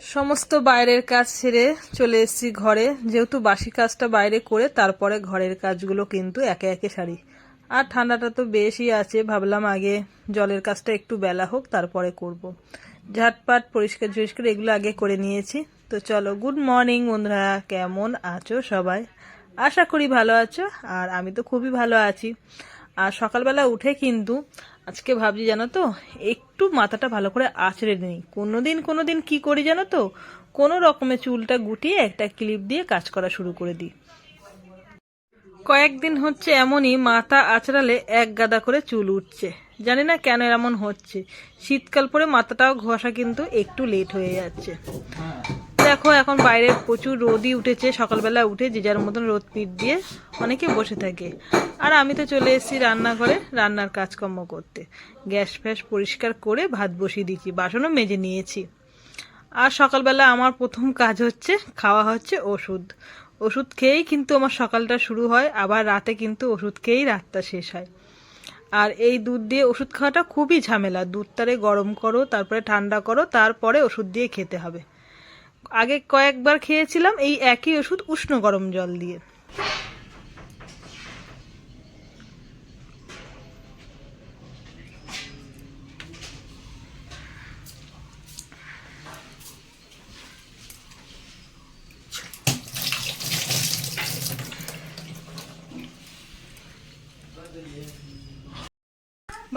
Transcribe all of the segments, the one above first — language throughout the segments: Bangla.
সমস্ত বাইরের কাজ সেরে চলে এসেছি ঘরে। যেহেতু বাসি কাজটা বাইরে করে, তারপরে ঘরের কাজগুলো কিন্তু একে একে সারি। আর ঠান্ডাটা তো বেশি আছে, ভাবলাম আগে জলের কাজটা একটু বেলা হোক, তারপরে করব। ঝাটপাট, পরিষ্কার টরিষ্কার এগুলো আগে করে নিয়েছি। তো চলো, গুড মর্নিং বন্ধুরা, কেমন আছো সবাই? আশা করি ভালো আছো, আর আমি তো খুবই ভালো আছি। আর সকালবেলা উঠে কিন্তু আজকে ভাবছি জানো তো, একটু মাথাটা ভালো করে আঁচড়ে নিই। কোনোদিন কোনোদিন কি করি জানো তো, কোনো রকমের চুলটা গুটিয়ে একটা ক্লিপ দিয়ে কাজ করা শুরু করে দিই। কয়েকদিন হচ্ছে এমনই মাথা আঁচড়ালে এক গাদা করে চুল উঠছে। জানি না কেন এমন হচ্ছে। শীতকাল পরে মাথাটাও ঘষা কিন্তু একটু লেট হয়ে যাচ্ছে। দেখো, এখন বাইরে প্রচুর রোদই উঠেছে। সকালবেলা উঠে যে যার মতন রোদ পিট দিয়ে অনেকে বসে থাকে। আর আমি তো চলে এসেছি রান্নাঘরে, রান্নার কাজকর্ম করতে। গ্যাস ফ্যাস পরিষ্কার করে ভাত বসিয়ে দিয়েছি, বাসনও মেজে নিয়েছি। আর সকালবেলা আমার প্রথম কাজ হচ্ছে, খাওয়া হচ্ছে ওষুধ। ওষুধ খেয়েই কিন্তু আমার সকালটা শুরু হয়, আবার রাতে কিন্তু ওষুধ খেয়েই রাতটা শেষ হয়। আর এই দুধ দিয়ে ওষুধ খাওয়াটা খুবই ঝামেলা। দুধটারে গরম করো, তারপরে ঠান্ডা করো, তারপরে ওষুধ দিয়ে খেতে হবে। আগে কয়েকবার খেয়েছিলাম এই একই ওষুধ উষ্ণ গরম জল দিয়ে।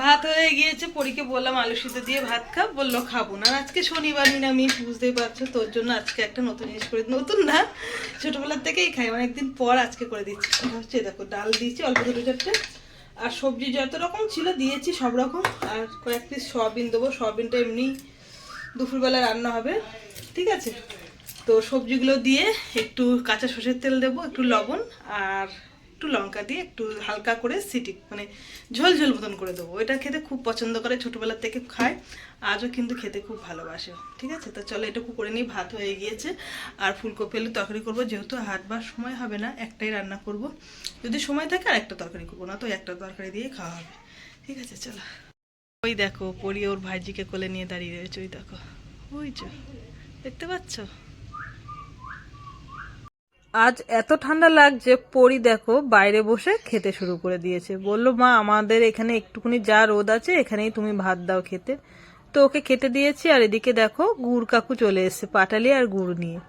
ভাত হয়ে গিয়েছে, পরীকে বললাম আলু সিদ্ধ দিয়ে ভাত খা বলল খাব না। আজকে শনিবার নিরামিষ বুঝতেই পারছ, তোর জন্য আজকে একটা নতুন জিনিস করে নতুন না, ছোটোবেলার থেকেই খাই। অনেকদিন পর আজকে করে দিচ্ছি। হচ্ছে, দেখো, ডাল দিয়েছি, অল্প দুটো চারটে। আর সবজি যত রকম ছিল দিয়েছি সব রকম। আর কয়েক পিস সয়াবিন দেবো। সয়াবিনটা এমনি দুপুরবেলা রান্না হবে। ঠিক আছে? তো সবজিগুলো দিয়ে একটু কাঁচা সর্ষের তেল দেবো, একটু লবণ, আর একটু লঙ্কা দিয়ে একটু হালকা করে সিটি মানে ঝোল ঝোল মতন করে দেবো। এটা খেতে খুব পছন্দ করে ছোটোবেলার থেকে খায়, আজও কিন্তু খেতে খুব ভালোবাসে। ঠিক আছে? তো চলো এটুকু করে নিই, ভাত হয়ে গিয়েছে। আর ফুলকপি আলু তরকারি করব, যেহেতু হাটবার সময় হবে না, একটাই রান্না করব। যদি সময় থাকে আর একটা তরকারি করব, না তো একটা তরকারি দিয়ে খাওয়া হবে। ঠিক আছে, চলো। ওই দেখো, পরি ওর ভাইজিকে কোলে নিয়ে দাঁড়িয়ে রয়েছে, ওই দেখো। ওই যে, দেখতে পাচ্ছ? আজ এত ঠান্ডা লাগছে, পরি দেখো, বাইরে বসে খেতে শুরু করে দিয়েছে। বলল, মা, আমাদের এখানে একটুখানি যা রোদ আছে, এখানেই তুমি ভাত দাও খেতে। তো ওকে খেতে দিয়েছি, আর এদিকে দেখো, গুড় কাকু চলে এসছে, পাটালি আর গুড় নিয়ে।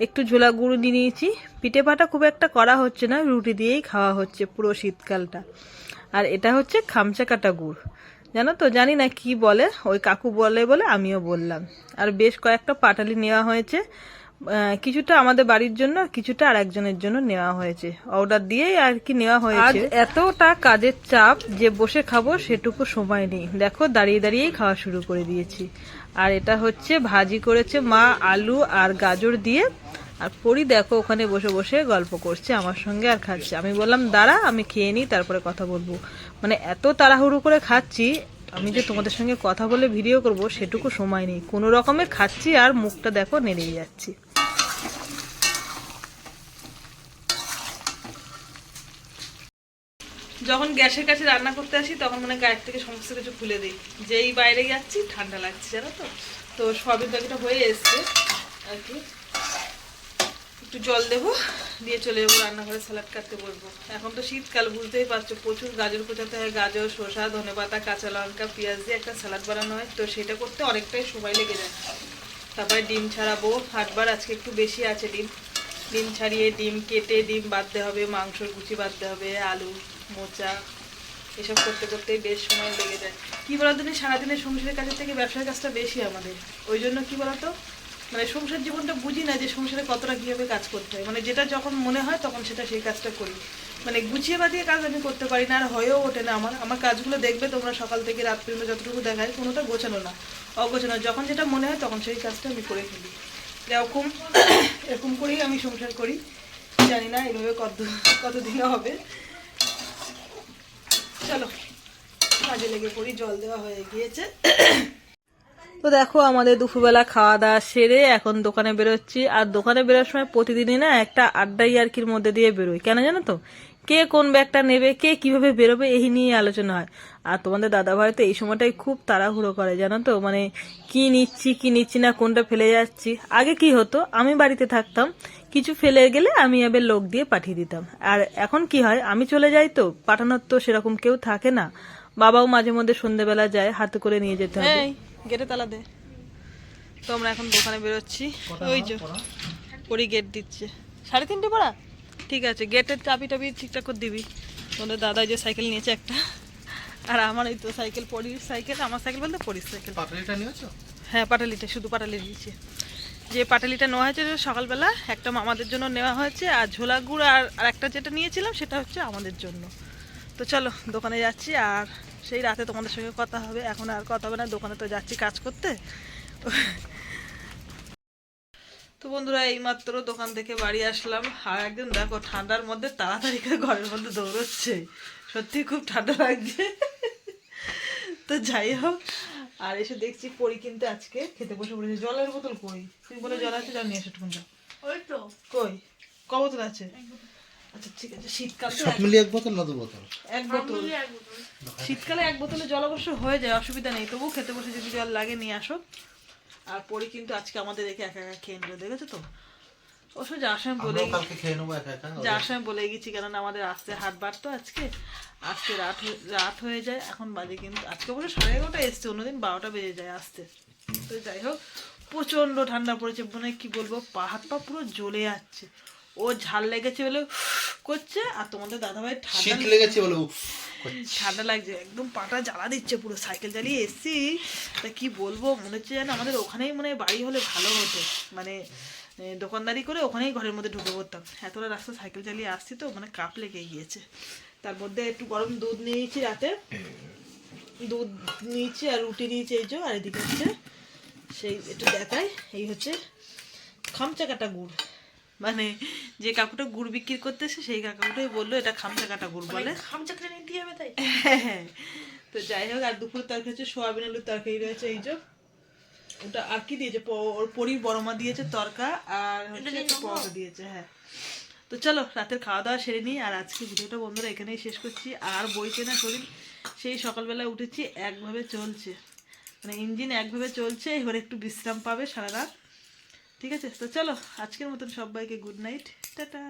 একটু ঝোলা গুড় নিয়ে নিয়েছি। পিঠে পাটা খুব একটা করা হচ্ছে না, রুটি দিয়েই খাওয়া হচ্ছে পুরো শীতকালটা। আর এটা হচ্ছে খামচা কাটা গুড়। জানো তো, জানি না কি বলে, ওই কাকু বলে বলে আমিও বললাম। আর বেশ কয়েকটা পাটালি নেওয়া হয়েছে। কিছুটা আমাদের বাড়ির জন্য কিছুটা আর একজনের জন্য নেওয়া হয়েছে। অর্ডার দিয়েই আর কি নেওয়া হয়েছে। এতটা কাজের চাপ যে বসে খাব সেটুকু সময় নেই। দেখো, দাঁড়িয়ে দাঁড়িয়েই খাওয়া শুরু করে দিয়েছি। আর এটা হচ্ছে ভাজি করেছে মা আলু আর গাজর দিয়ে। আর পরি দেখো, ওখানে বসে বসে গল্প করছে, আমার সঙ্গে আর খাচ্ছে। আমি বললাম, দাঁড়া, আমি খেয়ে নিই, তারপরে কথা বলব। মানে এত তাড়াহুড়ো করে খাচ্ছি, আমি যে তোমাদের সঙ্গে কথা বলে ভিডিও করব, সেটুকু সময় নেই। কোনো রকমে খাচ্ছি আর মুখটা দেখো নেড়ে যাচ্ছি। যখন গ্যাসের কাছে রান্না করতে আসি, তখন মানে গায়ের থেকে সমস্ত কিছু খুলে দিই। যেই বাইরে যাচ্ছি, ঠান্ডা লাগছে, জানো তো? তো সবের তরকারিটা হয়ে এসছে। আর কি? একটু জল দেবো দিয়ে চলে যাব রান্নাঘরে, স্যালাড কাটতে বলব এখন তো শীতকাল, বুঝতেই পারছ, প্রচুর গাজর কোচাতে হয়, গাজর, শসা ধনেপাতা কাঁচা লঙ্কা, পেঁয়াজ দিয়ে একটা স্যালাড বানানো হয়। তো সেটা করতে অনেকটাই সময় লেগে যায়। তারপরে ডিম ছাড়াবো। হাটবার আজকে একটু বেশি আছে ডিম। ডিম ছাড়িয়ে ডিম কেটে ডিম বাঁধতে হবে, মাংসর কুচি বাঁধতে হবে, আলু মোচা এসব করতে করতেই বেশ সময় লেগে যায়। কী বলতো সারাদিনের সংসারের কাজের থেকে ব্যবসার কাজটা বেশি আমাদের। ওই জন্য কী বলতো? মানে সংসার জীবনটা বুঝি না যে সংসারে কতটা কীভাবে কাজ করতে হয়। মানে যেটা যখন মনে হয় তখন সেটা সেই কাজটা করি। মানে গুছিয়ে বাঁধিয়ে কাজ আমি করতে পারি না, আর হয়েও ওঠে না। আমার আমার কাজগুলো দেখবে তোমরা সকাল থেকে রাত পর্যন্ত যতটুকু দেখায়, কোনোটা গোছানো না, অগোছানো। যখন যেটা মনে হয় তখন সেই কাজটা আমি করে ফেলি। এরকম এরকম করেই আমি সংসার করি। জানি না এভাবে কত কতদিনও হবে। চলো, কাজে লেগে পড়ি, জল দেওয়া হয়ে গিয়েছে। তো দেখো, আমাদের দুপুরবেলা খাওয়া দাওয়া সেরে এখন দোকানে বেরোচ্ছি। আর দোকানে বেরোর সময় প্রতিদিনই না একটা আড্ডা ইয়ার্কির মধ্যে দিয়ে বেরোই। কেন জানো তো? কে কোন ব্যাগটা নেবে কে কীভাবে বেরোবে এই নিয়ে আলোচনা হয়। আর তোমাদের দাদা ভাই তো এই সময়টাই খুব তাড়াহুড়ো করে জানো তো? মানে কি নিচ্ছি কি নিচ্ছি না কোনটা ফেলে যাচ্ছি। আগে কি হতো? আমি বাড়িতে থাকতাম কিছু ফেলে গেলে আমি এবার লোক দিয়ে পাঠিয়ে দিতাম। আর এখন কি হয়? আমি চলে যাই তো পাঠানোর তো সেরকম কেউ থাকে না। বাবাও মাঝে মধ্যে সন্ধ্যেবেলা যায় হাতে করে নিয়ে যেতে হবে। গেটে তালা দে। তো আমরা এখন দোকানে বেরোচ্ছি। ওই যে পরি গেট দিচ্ছে। সাড়ে তিনটে পড়া? ঠিক আছে গেটের চাবি টাবি ঠিকঠাক করে দিবি। তোদের দাদা যে সাইকেল নিয়েছে একটা। আর আমার এই তো সাইকেল পরির সাইকেল আমার সাইকেল বলতে পরির সাইকেল পাটালিটা নিয়েছো? হ্যাঁ পাটালিটা শুধু পাটালি নিয়েছে যে পাটালিটা নেওয়া হয়েছে সকালবেলা একটা মামাদের জন্য নেওয়া হয়েছে আর ঝোলা গুড় আর আর একটা যেটা নিয়েছিলাম সেটা হচ্ছে আমাদের জন্য। তো চলো দোকানে যাচ্ছি আর সেই রাতে তোমাদের সঙ্গে কথা হবে। এখন আর কথা হবে না দোকানে তো যাচ্ছি কাজ করতে। তো বন্ধুরা এইমাত্র দোকান থেকে বাড়ি আসলাম। আর একদিন দেখো ঠান্ডার মধ্যে তাড়াতাড়ি করে ঘরের মধ্যে দৌড়চ্ছে। সত্যি খুব ঠান্ডা লাগছে। তো যাই হোক আর এসে দেখছি পরি কিন্তু আজকে খেতে বসে পড়েছে। জলের বোতল কই? তুমি বলে জল আছে জল নিয়ে এসে টুকুন যাও ওই তো। কই? ক বোতল আছে? আচ্ছা ঠিক আছে। শীতকাল তো সব মিলিয়ে এক বোতল না দু বোতল? এক বোতল। শীতকালে এক বোতলে জল অবশ্য হয়ে যায় অসুবিধা নেই। তবু খেতে বসে যদি জল লাগে নিয়ে আসো। আর পরি কিন্তু আজকে আমাদের রেখে একা একা খেয়ে নিল দেখেছ তো? অবশ্য সময় বলে নেব সময় বলে গেছি কেননা আমাদের আসতে হাট বার তো আজকে। আজকে রাত রাত হয়ে যায় এখন বাজে কিন্তু আজকে অবশ্য সাড়ে এগারোটা এসছে অন্যদিন বারোটা বেজে যায় আসতে। তো যাই হোক প্রচণ্ড ঠান্ডা পড়েছে মানে কি বলব পা হাত পা পুরো জ্বলে যাচ্ছে। ও ঝাল লেগেছে বলে করছে আর তোমাদের দাদাভাই ঠান্ডা লেগেছে বলে করছে। ঠান্ডা লাগছে, একদম পাটা জ্বালা দিচ্ছে পুরো, সাইকেল চালিয়ে এসছি। তা কি বলব, মনে হচ্ছে যেন আমাদের ওখানেই মনে বাড়ি হলে ভালো হতো। মানে দোকানদারি করে ওখানেই ঘরের মধ্যে ঢুকে পড়তাম। এতটা রাস্তা সাইকেল চালিয়ে আসছি তো মানে কাপ লেগে গিয়েছে। তার মধ্যে একটু গরম দুধ নিয়েছি রাতে। দুধ নিয়েছি আর রুটি নিয়েছি, এই যে, আর এদিকে হচ্ছে সেই একটু দেখাই, এই হচ্ছে খামচা কাটা গুড়। মানে যে কাকুটা গুড় বিক্রি করতেছে সেই কাকুটাই বলল এটা খামচা কাটা গুড় বলে। খামচাকরে নিতে হবে তাই? হ্যাঁ। তো যাই হোক আর দুপুরে তরকারি হচ্ছে সোয়াবিন আলুর তরকারি রয়েছে এই যে। ওটা আর কি দিয়েছে? ওর পরির বড়মা দিয়েছে তরকা আর হচ্ছে একটা পরোটা দিয়েছে হ্যাঁ। তো চলো রাতের খাওয়া দাওয়া সেরে নিই আর আজকে ভিডিওটা বন্ধুরা এখানেই শেষ করছি। আর বইছে না শরীর সেই সকালবেলা উঠেছি একভাবে চলছে। মানে ইঞ্জিন একভাবে চলছে এবার একটু বিশ্রাম পাবে সারা রাত। ঠিক আছে? তো চলো আজকের মতন সবাইকে গুড নাইট টাটা।